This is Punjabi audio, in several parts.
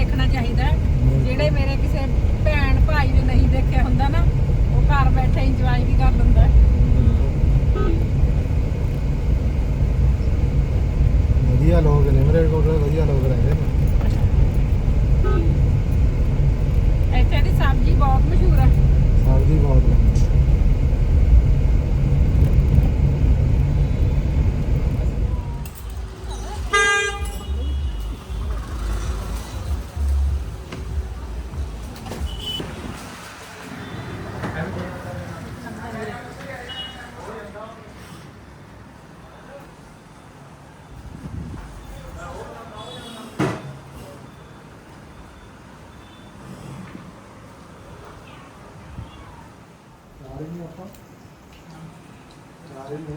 ਦੇਖਣਾ ਚਾਹੀਦਾ ਹੈ। ਜਿਹੜੇ ਮੇਰੇ ਕਿਸੇ ਭੈਣ ਭਾਈ ਨੇ ਨਹੀਂ ਦੇਖਿਆ ਹੁੰਦਾ ਨਾ ਉਹ ਘਰ ਬੈਠੇ ਇੰਜੋਏ ਵੀ ਕਰ ਲੈਂਦਾ ਹੈ। ਵਧੀਆ ਲੋਕ ਨੇ ਮੇਰੇ ਕੋਲ ਵਧੀਆ ਲੋਕ ਰਹਿੰਦੇ ਨੇ ਇੱਥੇ ਦੀ ਸਬਜ਼ੀ ਬਹੁਤ ਮਸ਼ਹੂਰ ਹੈ ਸਬਜ਼ੀ ਬਹੁਤ ਨੇ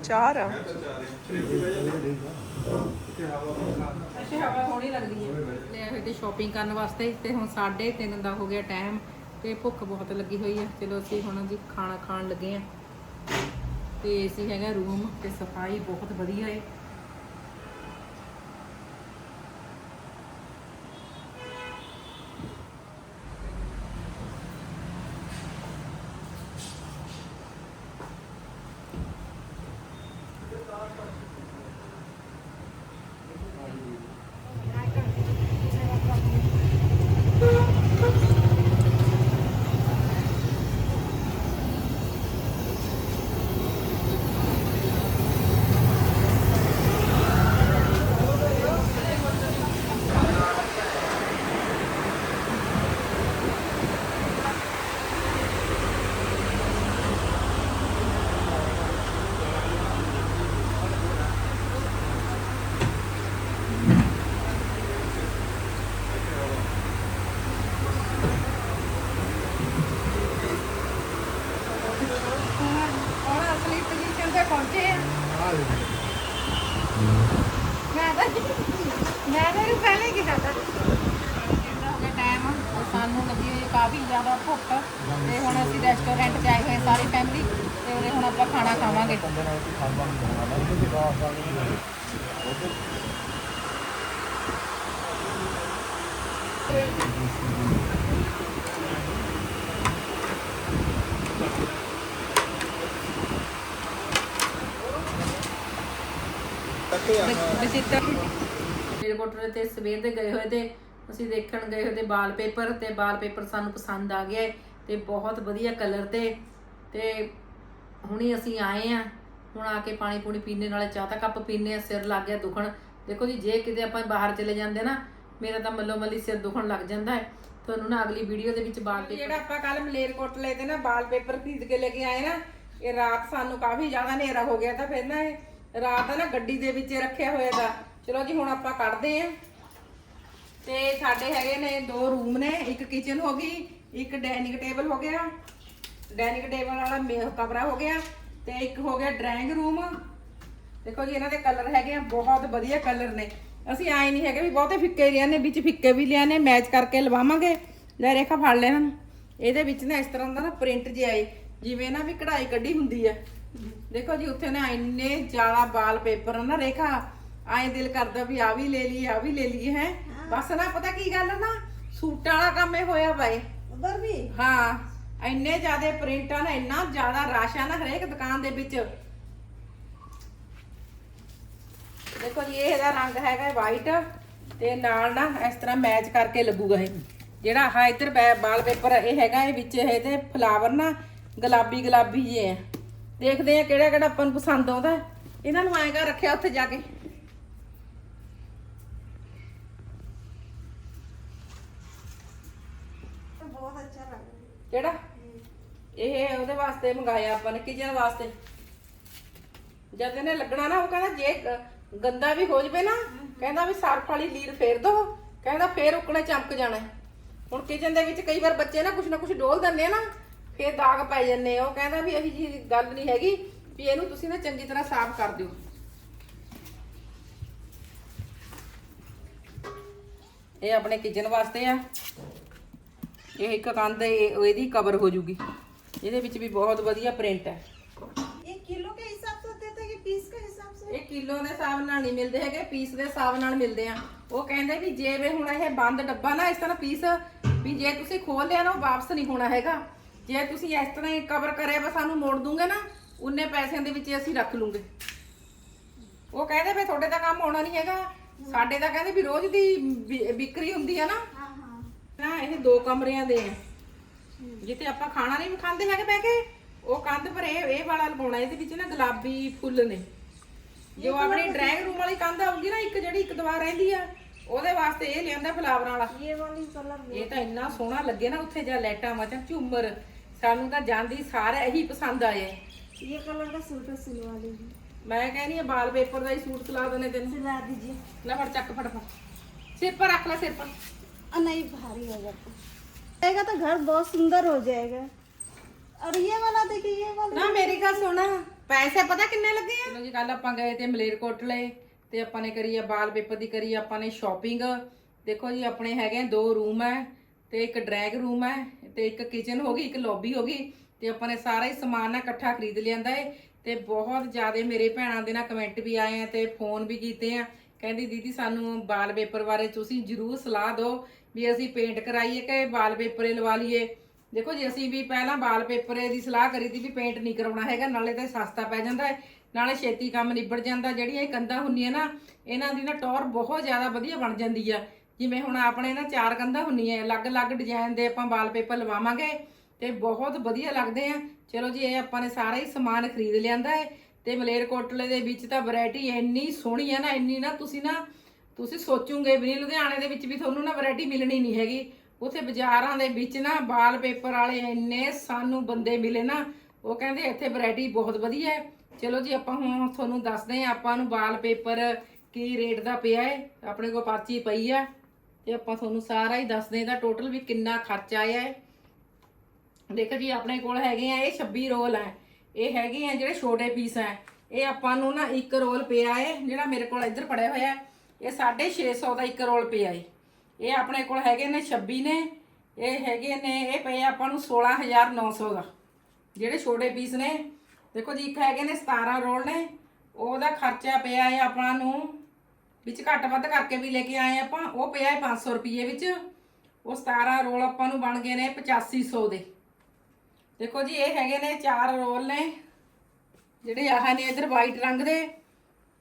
ਚਾਰ ਆ। ਅੱਛਾ, ਹਵਾ ਥੋੜੀ ਲੱਗਦੀ ਹੈ। ਲੈ ਹੋਏ ਤੇ ਸ਼ਾਪਿੰਗ ਕਰਨ ਵਾਸਤੇ, ਤੇ ਹੁਣ 3:30 ਦਾ ਹੋ ਗਿਆ ਟਾਈਮ ਤੇ ਭੁੱਖ ਬਹੁਤ ਲੱਗੀ ਹੋਈ ਹੈ। ਚਲੋ, ਅਸੀਂ ਹੁਣ ਜੀ ਖਾਣਾ ਖਾਣ ਲੱਗੇ ਆ ਤੇ ਅਸੀਂ ਹੈਗਾ ਰੂਮ ਤੇ ਸਫ਼ਾਈ ਬਹੁਤ ਵਧੀਆ ਹੈ ਹੁਣ ਅਸਲੀ ਪੋਜੀਸ਼ਨ ਤੇ ਪਹੁੰਚੇ ਆ ਮੈਂ ਤਾਂ ਮੈਂ ਤਾਂ ਇਹਨੂੰ ਪਹਿਲੇ ਹੀ ਕਿਹਾ ਤਾ ਕਿੰਨਾ ਹੋ ਗਿਆ ਟਾਈਮ ਸਾਨੂੰ ਲੱਗੀ ਹੋਈ ਕਾਫੀ ਜ਼ਿਆਦਾ ਭੁੱਖ ਤੇ ਹੁਣ ਅਸੀਂ ਰੈਸਟੋਰੈਂਟ 'ਚ ਆਏ ਹੋਏ ਸਾਰੀ ਫੈਮਿਲੀ ਤੇ ਉਰੇ ਹੁਣ ਆਪਾਂ ਖਾਣਾ ਖਾਵਾਂਗੇ। ਮੇਰੇ ਕੋਟਰੇ ਤੇ ਸਵੇਰ ਦੇ ਗਏ ਹੋਏ ਤੇ ਅਸੀਂ ਦੇਖਣ ਗਏ ਹੋਏ ਤੇ ਵਾਲਪੇਪਰ ਤੇ ਵਾਲਪੇਪਰ ਸਾਨੂੰ ਪਸੰਦ ਆ ਗਿਆ ਤੇ ਬਹੁਤ ਵਧੀਆ ਕਲਰ ਤੇ ਤੇ ਹੁਣੀ ਅਸੀਂ ਆਏ ਆ ਹੁਣ ਆ ਕੇ ਪਾਣੀ ਪੂਣੀ ਪੀਣੇ ਨਾਲੇ ਚਾਹ ਦਾ ਕੱਪ ਪੀਣੇ ਆ ਸਿਰ ਲੱਗ ਗਿਆ ਦੁਖਣ। ਦੇਖੋ ਜੀ, ਜੇ ਕਿਤੇ ਆਪਾਂ ਬਾਹਰ ਚਲੇ ਜਾਂਦੇ ਨਾ, ਮੇਰਾ ਤਾਂ ਮੱਲੋ ਮੱਲੀ ਸਿਰ ਦੁਖਣ ਲੱਗ ਜਾਂਦਾ ਹੈ। ਤੁਹਾਨੂੰ ਨਾ ਅਗਲੀ ਵੀਡੀਓ ਦੇ ਵਿੱਚ ਵਾਲਪੇਪਰ ਜਿਹੜਾ ਆਪਾਂ ਕੱਲ ਮਲੇਰਕੋਟਲੇ ਤੇ ਨਾ ਬਾਲ ਪੇਪਰ ਖਰੀਦ ਕੇ ਲੈ ਕੇ ਆਏ ਨਾ, ਇਹ ਰਾਤ ਸਾਨੂੰ ਕਾਫੀ ਜ਼ਿਆਦਾ ਹਨੇਰਾ ਹੋ ਗਿਆ ਤਾਂ ਫਿਰ ਨਾ ਇਹ ਰਾਤ ਆ ਨਾ ਗੱਡੀ ਦੇ ਵਿੱਚ ਰੱਖਿਆ ਹੋਇਆ ਦਾ ਚਲੋ ਜੀ, ਹੁਣ ਆਪਾਂ ਕੱਢਦੇ ਆਂ। ਤੇ ਸਾਡੇ ਹੈਗੇ ਨੇ ਦੋ ਰੂਮ ਨੇ, ਇੱਕ ਕਿਚਨ ਹੋ ਗਈ, ਇੱਕ ਡਾਈਨਿੰਗ ਟੇਬਲ ਹੋ ਗਿਆ। ਡਾਈਨਿੰਗ ਟੇਬਲ ਵਾਲਾ ਮੇ- ਕਮਰਾ ਹੋ ਗਿਆ ਤੇ ਇੱਕ ਹੋ ਗਿਆ ਡਰਾਇੰਗ ਰੂਮ ਦੇਖੋ ਜੀ, ਇਹਨਾਂ ਦੇ ਕਲਰ ਹੈਗੇ ਆ, ਬਹੁਤ ਵਧੀਆ ਕਲਰ ਨੇ। ਅਸੀਂ ਆਏ ਨਹੀਂ ਹੈਗੇ ਵੀ ਬਹੁਤੇ ਫਿੱਕੇ ਲਿਆ ਨੇ, ਵਿੱਚ ਫਿੱਕੇ ਵੀ ਲਿਆ ਨੇ ਮੈਚ ਕਰਕੇ ਲਵਾਵਾਂਗੇ। ਲੈ, ਰੇਖਾ ਫੜ ਲੈ ਇਹਨਾਂ ਨੂੰ। ਇਹਦੇ ਵਿੱਚ ਨਾ ਇਸ ਤਰ੍ਹਾਂ ਦਾ ਨਾ ਪ੍ਰਿੰਟ ਜਿਹਾ ਏ, ਜਿਵੇਂ ਨਾ ਵੀ ਕਢਾਈ ਕੱਢੀ ਹੁੰਦੀ ਆ। ਦੇਖੋ ਜੀ, ਉੱਥੇ ਨਾ ਇੰਨੇ ਜ਼ਿਆਦਾ ਵਾਲ ਪੇਪਰ ਨਾ, ਰੇਖਾ। ਆਏ ਦਿਲ ਕਰਦਾ ਵੀ ਆ ਵੀ ਲੈ ਲਈਏ ਆ ਵੀ ਲੈ ਲਈਏ ਹੈ? ਬਸ ਨਾ ਪਤਾ ਕੀ ਗੱਲ ਆ ਨਾ? ਸੂਟਾਂ ਵਾਲਾ ਕੰਮ ਇਹ ਹੋਇਆ ਬਾਈ ਉਧਰ ਵੀ? ਹਾਂ ਇੰਨੇ ਜ਼ਿਆਦੇ ਪ੍ਰਿੰਟ ਆ ਨਾ ਇੰਨਾ ਜ਼ਿਆਦਾ ਰਸ਼ ਆ ਨਾ ਹਰੇਕ ਦੁਕਾਨ ਦੇ ਵਿੱਚ। ਦੇਖੋ ਜੀ ਇਹ ਇਹਦਾ ਰੰਗ ਹੈਗਾ ਵਾਈਟ ਤੇ ਨਾਲ ਨਾ ਇਸ ਤਰ੍ਹਾਂ ਮੈਚ ਕਰਕੇ ਲੱਗੂਗਾ ਇਹ। ਜਿਹੜਾ ਆਹ ਇੱਧਰ ਵਾਲ ਪੇਪਰ ਇਹ ਹੈਗਾ ਇਹ ਵਿੱਚ ਇਹਦੇ ਫਲਾਵਰ ਨਾ ਗੁਲਾਬੀ ਗੁਲਾਬੀ ਆ। ਦੇਖਦੇ ਆ ਕਿਹੜਾ ਕਿਹੜਾ ਆਪਾਂ ਨੂੰ ਪਸੰਦ ਆਉਂਦਾ। ਇਹਨਾਂ ਨੂੰ ਆਏਗਾ ਰੱਖਿਆ ਉੱਥੇ ਜਾ ਕੇ ਬਹੁਤ ਅੱਛਾ ਲੱਗ ਕਿਹੜਾ? ਇਹ ਉਹਦੇ ਵਾਸਤੇ ਮੰਗਾਇਆ ਆਪਾਂ ਨੇ ਕਿਚਨ ਵਾਸਤੇ? ਜਦ ਇਹਨੇ ਲੱਗਣਾ ਨਾ, ਉਹ ਕਹਿੰਦਾ ਜੇ ਗ- ਗੰਦਾ ਵੀ ਹੋ ਜਵੇ ਨਾ, ਕਹਿੰਦਾ ਵੀ ਸਰਫ ਵਾਲੀ ਲੀਰ ਫੇਰ ਦੋ। ਕਹਿੰਦਾ ਫੇਰ ਉਕਣੇ ਚਮਕ ਜਾਣਾ। ਹੈ। ਹੁਣ ਕਿਚਨ ਦੇ ਵਿੱਚ ਕਈ ਵਾਰ ਬੱਚੇ ਨਾ ਕੁਛ ਨਾ ਕੁਛ ਡੋਲ ਦਿੰਦੇ ਆ ਨਾ, ਫੇਰ ਦਾਗ ਪੈ ਜਾਂਦੇ ਆ। ਉਹ ਕਹਿੰਦਾ ਵੀ ਇਹੀ ਜੀ ਗੱਲ ਨਹੀਂ ਹੈਗੀ ਵੀ ਇਹਨੂੰ ਤੁਸੀਂ ਨਾ ਚੰਗੀ ਤਰ੍ਹਾਂ ਸਾਫ਼ ਕਰ ਦਿਓ। ਇਹ ਆਪਣੇ ਕਿਚਨ ਵਾਸਤੇ ਆ। ਇਹ ਇੱਕ ਕੰਧ ਇਹ- ਉਹ ਇਹਦੀ ਕਵਰ ਹੋ ਜੂਗੀ ਇਹਦੇ ਵਿੱਚ ਵੀ ਬਹੁਤ ਵਧੀਆ ਪ੍ਰਿੰਟ ਹੈ ये किलो के हिसाब से देते हैं कि पीस के हिसाब से ਇਹ ਕਿਲੋ ਕਿਲੋ ਦੇ ਹਿਸਾਬ ਨਾਲ ਨਹੀਂ ਮਿਲਦੇ ਹੈਗੇ ਪੀਸ ਦੇ ਹਿਸਾਬ ਨਾਲ ਮਿਲਦੇ ਆ ਉਹ ਕਹਿੰਦੇ ਵੀ ਜੇ ਵੇ ਹੁਣ ਇਹ ਬੰਦ ਡੱਬਾ ਨਾ ਇਸ ਤਰ੍ਹਾਂ ਪੀਸ ਵੀ ਜੇ ਤੁਸੀਂ ਖੋਲ ਲਿਆ ਨਾ ਉਹ ਵਾਪਸ ਨਹੀਂ ਹੋਣਾ ਹੈਗਾ ਜੇ ਤੁਸੀਂ ਇਸ ਤਰ੍ਹਾਂ ਹੀ ਕਵਰ ਕਰਿਆ ਵਾ ਸਾਨੂੰ ਮੋੜ ਦੂੰਗੇ ਨਾ ਉਨੇ ਪੈਸਿਆਂ ਦੇ ਵਿੱਚ ਅਸੀਂ ਰੱਖ ਲੂੰਗੇ ਉਹ ਕਹਿੰਦੇ ਵੀ ਤੁਹਾਡੇ ਤਾਂ ਕੰਮ ਹੋਣਾ ਨਹੀਂ ਹੈਗਾ ਸਾਡੇ ਤਾਂ ਕਹਿੰਦੇ ਵੀ ਰੋਜ਼ ਦੀ ਵਿ- ਵਿਕਰੀ ਹੁੰਦੀ ਆ ਨਾ ਹਾਂ ਹਾਂ ਨਾ ਇਹ ਦੋ ਕਮਰਿਆਂ ਦੇ ਆ। ਜਿੱਥੇ ਆਪਾਂ ਖਾਣਾ ਨਹੀਂ ਖਾਂਦੇ ਹੈਗੇ ਬਹਿ ਕੇ ਉਹ ਕੰਧ ਪਰ ਇਹ ਇਹ ਵਾਲਾ ਲਗਾਉਣਾ ਇਹਦੇ ਵਿੱਚ ਨਾ ਗੁਲਾਬੀ ਫੁੱਲ ਨੇ। ਜੋ ਆਪਣੀ ਡਰਾਇੰਗ ਰੂਮ ਵਾਲੀ ਕੰਧ ਆਉਂਦੀ ਨਾ ਇੱਕ ਜਿਹੜੀ ਇੱਕ ਦੀਵਾਰ ਰਹਿੰਦੀ ਆ ਉਹਦੇ ਵਾਸਤੇ ਇਹ ਲਿਆਂਦਾ ਫਲਾਵਰਾਂ ਵਾਲਾ। ਇਹ ਵਾਲੀ ਕਲਰ ਇਹ ਤਾਂ ਇੰਨਾ ਸੋਹਣਾ ਲੱਗੇ ਨਾ ਉੱਥੇ ਜਾਂ ਲਾਈਟਾਂ ਮਚਾਂ ਝੂਮਰ। ਸਾਨੂੰ ਤਾਂ ਜਾਂਦੀ ਸਾਰੇ ਇਹੀ ਪਸੰਦ ਆਏ। ਇਹ ਕਲਰ ਦਾ ਸੂਟ ਸਿਲਵਾ ਲਈ ਮੈਂ ਕਹਿੰਦੀ ਆ ਬਾਲ ਪੇਪਰ ਦਾ ਹੀ ਸੂਟ ਸਿਲਾ ਦਨੇ ਤੈਨੂੰ। ਸਿਲਾ ਦੀਜੀ ਲੈ ਫੜ ਚੱਕ ਫੜ ਫੜ। ਸਿਰ ਪਰ ਰੱਖ ਲੈ ਸਿਰ ਪਰ। नहीं भारी हो जाता जाएगा तो घर बहुत सुंदर हो जाएगा और ये वाला देखिए ये वाला ਨਾ ਮੇਰੀ ਗੱਲ ਸੁਣ ਪੈਸੇ ਪਤਾ ਕਿੰਨੇ ਲੱਗੇ ਆ ਚਲੋ ਜੀ ਕੱਲ ਆਪਾਂ ਗਏ ਤੇ ਮਲੇਰਕੋਟਲੇ ਤੇ ਆਪਾਂ ਨੇ ਕਰੀ ਆ ਬਾਲ ਪੇਪਰ ਦੀ ਕਰੀ ਆਪਾਂ ਨੇ ਸ਼ਾਪਿੰਗ ਦੇਖੋ ਜੀ ਆਪਣੇ ਹੈਗੇ ਆ ਦੋ ਰੂਮ ਹੈ ਤੇ ਇੱਕ ਡਰੈਗ ਰੂਮ ਹੈ ਤੇ ਇੱਕ ਕਿਚਨ ਹੋ ਗਈ ਇੱਕ ਲੌਬੀ ਹੋ ਗਈ ਤੇ ਆਪਾਂ ਨੇ ਸਾਰਾ ਹੀ ਸਮਾਨ ਨਾ ਇਕੱਠਾ ਖਰੀਦ ਲਿਆਂਦਾ ਏ ਤੇ ਬਹੁਤ ਜ਼ਿਆਦਾ ਮੇਰੇ ਭੈਣਾਂ ਦੇ ਨਾਲ ਕਮੈਂਟ ਵੀ ਆਏ ਆ ਤੇ ਫੋਨ ਵੀ ਕੀਤੇ ਆ ਕਹਿੰਦੀ ਦੀਦੀ ਸਾਨੂੰ ਬਾਲ ਪੇਪਰ ਬਾਰੇ ਤੁਸੀਂ ਜਰੂਰ ਸਲਾਹ ਦਿਓ ਵੀ ਅਸੀਂ ਪੇਂਟ ਕਰਾਈਏ ਕਿ ਬਾਲ ਪੇਪਰੇ ਲਵਾ ਲਈਏ। ਦੇਖੋ ਜੀ, ਅਸੀਂ ਵੀ ਪਹਿਲਾਂ ਵਾਲ ਪੇਪਰੇ ਦੀ ਸਲਾਹ ਕਰੀ ਸੀ ਵੀ ਪੇਂਟ ਨਹੀਂ ਕਰਾਉਣਾ ਹੈਗਾ, ਨਾਲੇ ਤਾਂ ਇਹ ਸਸਤਾ ਪੈ ਜਾਂਦਾ ਹੈ, ਨਾਲੇ ਛੇਤੀ ਕੰਮ ਨਿਬੜ ਜਾਂਦਾ। ਜਿਹੜੀਆਂ ਇਹ ਕੰਧਾਂ ਹੁੰਦੀਆਂ ਨਾ, ਇਹਨਾਂ ਦੀ ਨਾ ਟੌਰ ਬਹੁਤ ਜ਼ਿਆਦਾ ਵਧੀਆ ਬਣ ਜਾਂਦੀ ਆ। ਜਿਵੇਂ ਹੁਣ ਆਪਣੇ ਨਾ ਚਾਰ ਕੰਧਾਂ ਹੁੰਦੀਆਂ, ਅਲੱਗ-ਅਲੱਗ ਡਿਜ਼ਾਈਨ ਦੇ ਆਪਾਂ ਵਾਲਪੇਪਰ ਲਵਾਵਾਂਗੇ ਤੇ ਬਹੁਤ ਵਧੀਆ ਲੱਗਦੇ ਆ। ਚਲੋ ਜੀ, ਇਹ ਆਪਾਂ ਨੇ ਸਾਰਾ ਹੀ ਸਮਾਨ ਖਰੀਦ ਲਿਆਂਦਾ ਹੈ ਤੇ ਮਲੇਰਕੋਟਲੇ ਦੇ ਵਿੱਚ ਤਾਂ ਵੈਰਾਈਟੀ ਇੰਨੀ ਸੋਹਣੀ ਆ ਨਾ, ਇੰਨੀ ਨਾ ਤੁਸੀਂ ਨਾ ਤੁਸੀਂ ਸੋਚੋਗੇ ਵੀ ਨਹੀਂ ਲੁਧਿਆਣੇ ਦੇ ਵਿੱਚ ਵੀ ਤੁਹਾਨੂੰ ਨਾ ਵੈਰਾਈਟੀ ਮਿਲਣੀ ਨਹੀਂ ਹੈਗੀ। ਉਥੇ ਬਾਜ਼ਾਰਾਂ ਦੇ ਵਿੱਚ ਨਾ ਵਾਲ ਪੇਪਰ ਵਾਲੇ ਇੰਨੇ ਸਾਨੂੰ ਬੰਦੇ ਮਿਲੇ ਨਾ ਉਹ ਕਹਿੰਦੇ ਇੱਥੇ ਵੈਰਾਈਟੀ ਬਹੁਤ ਵਧੀਆ ਹੈ। ਚਲੋ ਜੀ ਆਪਾਂ ਹੁਣ ਤੁਹਾਨੂੰ ਦੱਸਦੇ ਆ ਆਪਾਂ ਨੂੰ ਵਾਲ ਪੇਪਰ ਕੀ ਰੇਟ ਦਾ ਪਿਆ ਹੈ ਆਪਣੇ ਕੋਲ ਪਰਚੀ ਪਈ ਆ ਤੇ ਆਪਾਂ ਤੁਹਾਨੂੰ ਸਾਰਾ ਹੀ ਦੱਸਦੇ ਇਹਦਾ ਟੋਟਲ ਵੀ ਕਿੰਨਾ ਖਰਚਾ ਆਇਆ ਹੈ। ਦੇਖੋ ਜੀ ਆਪਣੇ ਕੋਲ ਹੈਗੇ ਆ ਇਹ 26 ਰੋਲ ਹੈ। ਇਹ ਹੈਗੇ ਆ ਜਿਹੜੇ ਛੋਟੇ ਪੀਸ ਹੈ। ਇਹ ਆਪਾਂ ਨੂੰ ਨਾ ਇੱਕ ਰੋਲ ਪਿਆ ਹੈ ਜਿਹੜਾ ਮੇਰੇ ਕੋਲ ਇੱਧਰ ਫੜਿਆ ਹੋਇਆ ਹੈ, ਇਹ 650 ਦਾ ਇੱਕ ਰੋਲ ਪਿਆ ਹੈ ਇਹ ਆਪਣੇ ਕੋਲ ਹੈਗੇ ਨੇ 26 ਨੇ, ਇਹ ਹੈਗੇ ਨੇ, ਇਹ ਪਏ ਆਪਾਂ ਨੂੰ 16900 ਦਾ। ਜਿਹੜੇ ਛੋਟੇ ਪੀਸ ਨੇ, ਦੇਖੋ ਜੀ, ਇੱਕ ਹੈਗੇ ਨੇ 17 ਰੋਲ ਨੇ, ਉਹਦਾ ਖਰਚਾ ਪਿਆ ਹੈ ਆਪਾਂ ਨੂੰ, ਵਿੱਚ ਘੱਟ ਵੱਧ ਕਰਕੇ ਵੀ ਲੈ ਕੇ ਆਏ ਆਪਾਂ, ਉਹ ਪਿਆ ਹੈ 500 ਰੁਪਏ ਵਿੱਚ। ਉਹ 17 ਰੋਲ ਆਪਾਂ ਨੂੰ ਬਣ ਗਏ ਨੇ 8500 ਦੇ। ਦੇਖੋ ਜੀ, ਇਹ ਹੈਗੇ ਨੇ ਚਾਰ ਰੋਲ ਨੇ, ਜਿਹੜੇ ਆਹ ਨੇ ਇਧਰ ਵਾਈਟ ਰੰਗ ਦੇ।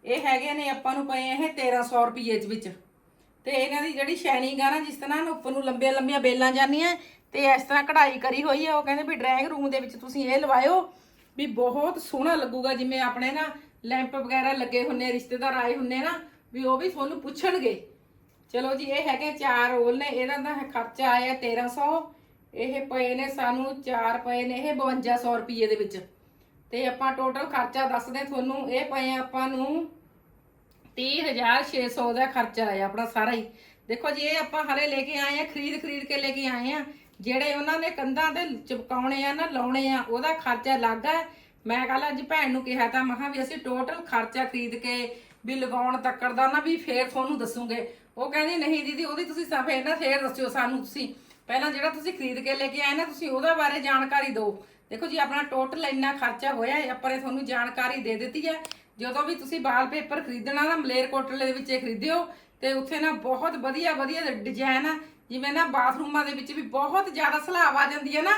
ਇਹ ਹੈਗੇ ਨੇ ਆਪਾਂ ਨੂੰ ਪਏ ਇਹ 1300 ਰੁਪਏ ਚ ਵਿੱਚ। ਤੇ ਇਹਨਾਂ ਦੀ ਜਿਹੜੀ ਸ਼ਾਈਨਿੰਗ ਆ ਨਾ ਜਿਸ ਤਰ੍ਹਾਂ ਨਾ ਉੱਪਰ ਨੂੰ ਲੰਬੀਆਂ ਲੰਬੀਆਂ ਬੇਲਾਂ ਜਾਂਦੀਆਂ, ਤੇ ਇਸ ਤਰ੍ਹਾਂ ਕਢਾਈ ਕਰੀ ਹੋਈ ਹੈ ਉਹ ਕਹਿੰਦੇ ਵੀ ਡਰਾਇੰਗ ਰੂਮ ਦੇ ਵਿੱਚ ਤੁਸੀਂ ਇਹ ਲਵਾਇਓ ਵੀ ਬਹੁਤ ਸੋਹਣਾ ਲੱਗੂਗਾ, ਜਿਵੇਂ ਆਪਣੇ ਨਾ ਲੈਂਪ ਵਗੈਰਾ ਲੱਗੇ ਹੁੰਨੇ ਰਿਸ਼ਤੇਦਾਰ ਆਏ ਹੁੰਨੇ ਨਾ, ਵੀ ਉਹ ਵੀ ਤੁਹਾਨੂੰ ਪੁੱਛਣਗੇ। ਚਲੋ ਜੀ, ਇਹ ਹੈਗੇ ਚਾਰ ਰੋਲ ਨੇ, ਇਹਨਾਂ ਦਾ ਖਰਚਾ ਆਇਆ 1300 ਇਹ ਪਏ ਨੇ ਸਾਨੂੰ ਚਾਰ ਪਏ ਨੇ, ਇਹ 5200 ਰੁਪਏ ਦੇ ਵਿੱਚ। ਤੇ ਆਪਾਂ ਟੋਟਲ ਖਰਚਾ ਦੱਸਦੇ ਤੁਹਾਨੂੰ। ਇਹ ਪਏ ਆਪਾਂ ਨੂੰ 30600 ਦਾ ਖਰਚਾ ਆਇਆ ਆਪਣਾ ਸਾਰਾ ਹੀ। ਦੇਖੋ ਜੀ, ਇਹ ਆਪਾਂ ਹਲੇ ਲੈ ਕੇ ਆਏ ਆ, ਖਰੀਦ ਖਰੀਦ ਕੇ ਲੈ ਕੇ ਆਏ ਆ। ਜਿਹੜੇ ਉਹਨਾਂ ਨੇ ਕੰਧਾਂ ਦੇ ਚਿਪਕਾਉਣੇ ਆ ਨਾ, ਲਾਉਣੇ ਆ, ਉਹਦਾ ਖਰਚਾ ਲੱਗ ਆ। ਮੈਂ ਕੱਲ ਅੱਜ ਭੈਣ ਨੂੰ ਕਿਹਾ ਤਾਂ ਮਹਾ ਵੀ ਅਸੀਂ ਟੋਟਲ ਖਰਚਾ ਖਰੀਦ ਕੇ ਵੀ ਲਗਾਉਣ ਤੱਕਰ ਦਾ ਨਾ, ਵੀ ਫੇਰ ਤੁਹਾਨੂੰ ਦੱਸੂਗੇ। ਉਹ ਕਹਿੰਦੀ, ਨਹੀਂ ਦੀਦੀ, ਉਹਦੀ ਤੁਸੀਂ ਸਾ- ਫੇਰ ਨਾ ਫੇਰ ਦੱਸਿਓ ਸਾਨੂੰ ਤੁਸੀਂ। ਪਹਿਲਾਂ ਜਿਹੜਾ ਤੁਸੀਂ ਖਰੀਦ ਕੇ ਲੈ ਕੇ ਆਏ ਨਾ, ਤੁਸੀਂ ਉਹਦੇ ਬਾਰੇ ਜਾਣਕਾਰੀ ਦਿਓ। ਦੇਖੋ ਜੀ, ਆਪਣਾ ਟੋਟਲ ਇੰਨਾ ਖਰਚਾ ਹੋਇਆ ਹੈ, ਆਪਾਂ ਨੇ ਤੁਹਾਨੂੰ ਜਾਣਕਾਰੀ ਦੇ ਦਿੱਤੀ ਹੈ। ਜਦੋਂ ਵੀ ਤੁਸੀਂ ਵਾਲ ਪੇਪਰ ਖਰੀਦਣਾ ਨਾ, ਮਲੇਰਕੋਟਲੇ ਦੇ ਵਿੱਚ ਇਹ ਖਰੀਦਿਓ, ਤੇ ਉੱਥੇ ਨਾ ਬਹੁਤ ਵਧੀਆ ਵਧੀਆ ਡਿਜ਼ਾਈਨ ਆ। ਜਿਵੇਂ ਨਾ ਬਾਥਰੂਮਾਂ ਦੇ ਵਿੱਚ ਵੀ ਬਹੁਤ ਜ਼ਿਆਦਾ ਸਲਾਬ ਆ ਜਾਂਦੀ ਹੈ ਨਾ,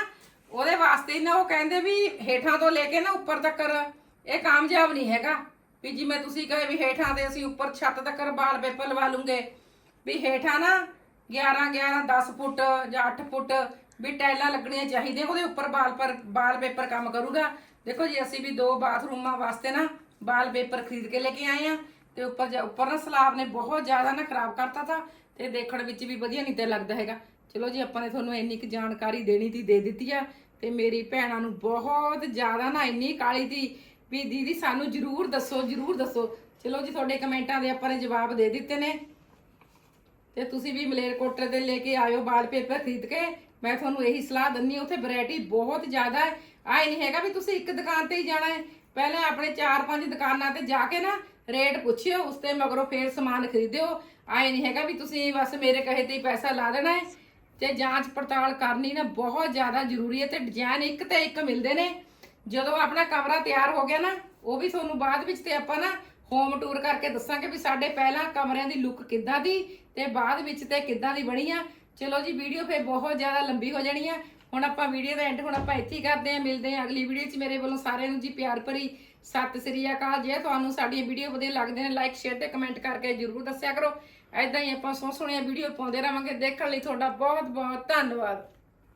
ਉਹਦੇ ਵਾਸਤੇ ਨਾ ਉਹ ਕਹਿੰਦੇ ਵੀ ਹੇਠਾਂ ਤੋਂ ਲੈ ਕੇ ਨਾ ਉੱਪਰ ਤੱਕ, ਇਹ ਕਾਮਯਾਬ ਨਹੀਂ ਹੈਗਾ। ਵੀ ਜਿਵੇਂ ਤੁਸੀਂ ਕਹੇ ਵੀ ਹੇਠਾਂ ਤੇ ਅਸੀਂ ਉੱਪਰ ਛੱਤ ਤੱਕ ਵਾਲ ਪੇਪਰ ਲਵਾ ਲੂੰਗੇ, ਵੀ ਹੇਠਾਂ ਨਾ 11 11 10 ਫੁੱਟ ਜਾਂ 8 ਫੁੱਟ ਵੀ ਟਾਈਲਾਂ ਲੱਗਣੀਆਂ ਚਾਹੀਦੀਆਂ, ਉਹਦੇ ਉੱਪਰ ਵਾਲ ਪਰ ਵਾਲ ਪੇਪਰ ਕੰਮ ਕਰੂਗਾ। ਦੇਖੋ ਜੀ, ਅਸੀਂ ਵੀ ਦੋ ਬਾਥਰੂਮਾਂ ਵਾਸਤੇ ਨਾ ਵਾਲ ਪੇਪਰ ਖਰੀਦ ਕੇ ਲੈ ਕੇ ਆਏ ਆ, ਤੇ ਉੱਪਰ ਜਾ ਉੱਪਰ ਨਾ ਸਲਾਬ ਨੇ ਬਹੁਤ ਜ਼ਿਆਦਾ ਨਾ ਖਰਾਬ ਕਰਤਾ ਤਾ, ਤੇ ਦੇਖਣ ਵਿੱਚ ਵੀ ਵਧੀਆ ਨਹੀਂ ਤੇ ਲੱਗਦਾ ਹੈਗਾ। ਚਲੋ ਜੀ, ਆਪਾਂ ਨੇ ਤੁਹਾਨੂੰ ਇੰਨੀ ਕੁ ਜਾਣਕਾਰੀ ਦੇਣੀ ਦੀ ਦੇ ਦਿੱਤੀ ਆ, ਤੇ ਮੇਰੀ ਭੈਣਾਂ ਨੂੰ ਬਹੁਤ ਜ਼ਿਆਦਾ ਨਾ ਇੰਨੀ ਕਾਲੀ ਤੀ ਵੀ ਦੀਦੀ ਸਾਨੂੰ ਜਰੂਰ ਦੱਸੋ ਜਰੂਰ ਦੱਸੋ। ਚਲੋ ਜੀ, ਤੁਹਾਡੇ ਕਮੈਂਟਾਂ ਦੇ ਆਪਾਂ ਨੇ ਜਵਾਬ ਦੇ ਦਿੱਤੇ ਨੇ। ਤੇ ਤੁਸੀਂ ਵੀ ਮਲੇਰਕੋਟਲੇ ਦੇ ਲੈ ਕੇ ਆਇਓ ਵਾਲ ਪੇਪਰ ਖਰੀਦ ਕੇ ਮੈਂ ਤੁਹਾਨੂੰ ਇਹੀ ਸਲਾਹ ਦਿੰਨੀ ਉੱਥੇ ਵੈਰਾਈਟੀ ਬਹੁਤ ਜ਼ਿਆਦਾ ਹੈ। ਆਏ ਨਹੀਂ ਹੈਗਾ ਵੀ ਤੁਸੀਂ ਇੱਕ ਦੁਕਾਨ ਤੇ ਹੀ ਜਾਣਾ ਹੈ। ਪਹਿਲਾਂ ਆਪਣੇ 4-5 ਦੁਕਾਨਾਂ ਤੇ ਜਾ ਕੇ ਨਾ ਰੇਟ ਪੁੱਛਿਓ, ਉਸ ਤੇ ਮਗਰੋਂ ਫੇਰ ਸਮਾਨ ਖਰੀਦਿਓ। ਆਏ ਨਹੀਂ ਹੈਗਾ ਵੀ ਤੁਸੀਂ ਬਸ ਮੇਰੇ ਕਹੇ ਤੇ ਹੀ ਪੈਸਾ ਲਾ ਦੇਣਾ ਹੈ। ਤੇ ਜਾਂਚ ਪੜਤਾਲ ਕਰਨੀ ਨਾ ਬਹੁਤ ਜ਼ਿਆਦਾ ਜ਼ਰੂਰੀ ਹੈ ਤੇ ਡਿਜ਼ਾਈਨ ਇੱਕ ਤੇ ਇੱਕ ਮਿਲਦੇ ਨੇ। ਜਦੋਂ ਆਪਣਾ ਕਮਰਾ ਤਿਆਰ ਹੋ ਗਿਆ ਨਾ, ਉਹ ਵੀ ਤੁਹਾਨੂੰ ਬਾਅਦ ਵਿੱਚ ਤੇ ਆਪਾਂ ਨਾ ਹੋਮ ਟੂਰ ਕਰਕੇ ਦੱਸਾਂਗੇ ਵੀ ਸਾਡੇ ਪਹਿਲਾਂ ਕਮਰਿਆਂ ਦੀ ਲੁੱਕ ਕਿੱਦਾਂ ਦੀ ਤੇ ਬਾਅਦ ਵਿੱਚ ਤੇ ਕਿੱਦਾਂ ਦੀ ਬਣੀ ਆ। ਚਲੋ ਜੀ ਵੀਡੀਓ ਫੇ ਬਹੁਤ ਜ਼ਿਆਦਾ ਲੰਬੀ ਹੋ ਜਾਣੀ ਆ। ਹੁਣ ਆਪਾਂ ਵੀਡੀਓ ਦਾ ਐਂਡ ਹੁਣ ਆਪਾਂ ਇੱਥੇ ਹੀ ਕਰਦੇ ਹਾਂ, ਮਿਲਦੇ ਹਾਂ ਅਗਲੀ ਵੀਡੀਓ 'ਚ। ਮੇਰੇ ਵੱਲੋਂ ਸਾਰਿਆਂ ਨੂੰ ਜੀ ਪਿਆਰ ਭਰੀ ਸਤਿ ਸ੍ਰੀ ਅਕਾਲ। ਜੇ ਤੁਹਾਨੂੰ ਸਾਡੀਆਂ ਵੀਡੀਓ ਵਧੀਆ ਲੱਗਦੇ ਨੇ ਲਾਈਕ ਸ਼ੇਅਰ ਤੇ ਕਮੈਂਟ ਕਰਕੇ ਜਰੂਰ ਦੱਸਿਆ ਕਰੋ। ਐਦਾਂ ਹੀ ਆਪਾਂ ਸੋਹਣੀਆਂ ਵੀਡੀਓ ਪਾਉਂਦੇ ਰਵਾਂਗੇ ਦੇਖਣ ਲਈ ਤੁਹਾਡਾ ਬਹੁਤ ਬਹੁਤ ਧੰਨਵਾਦ।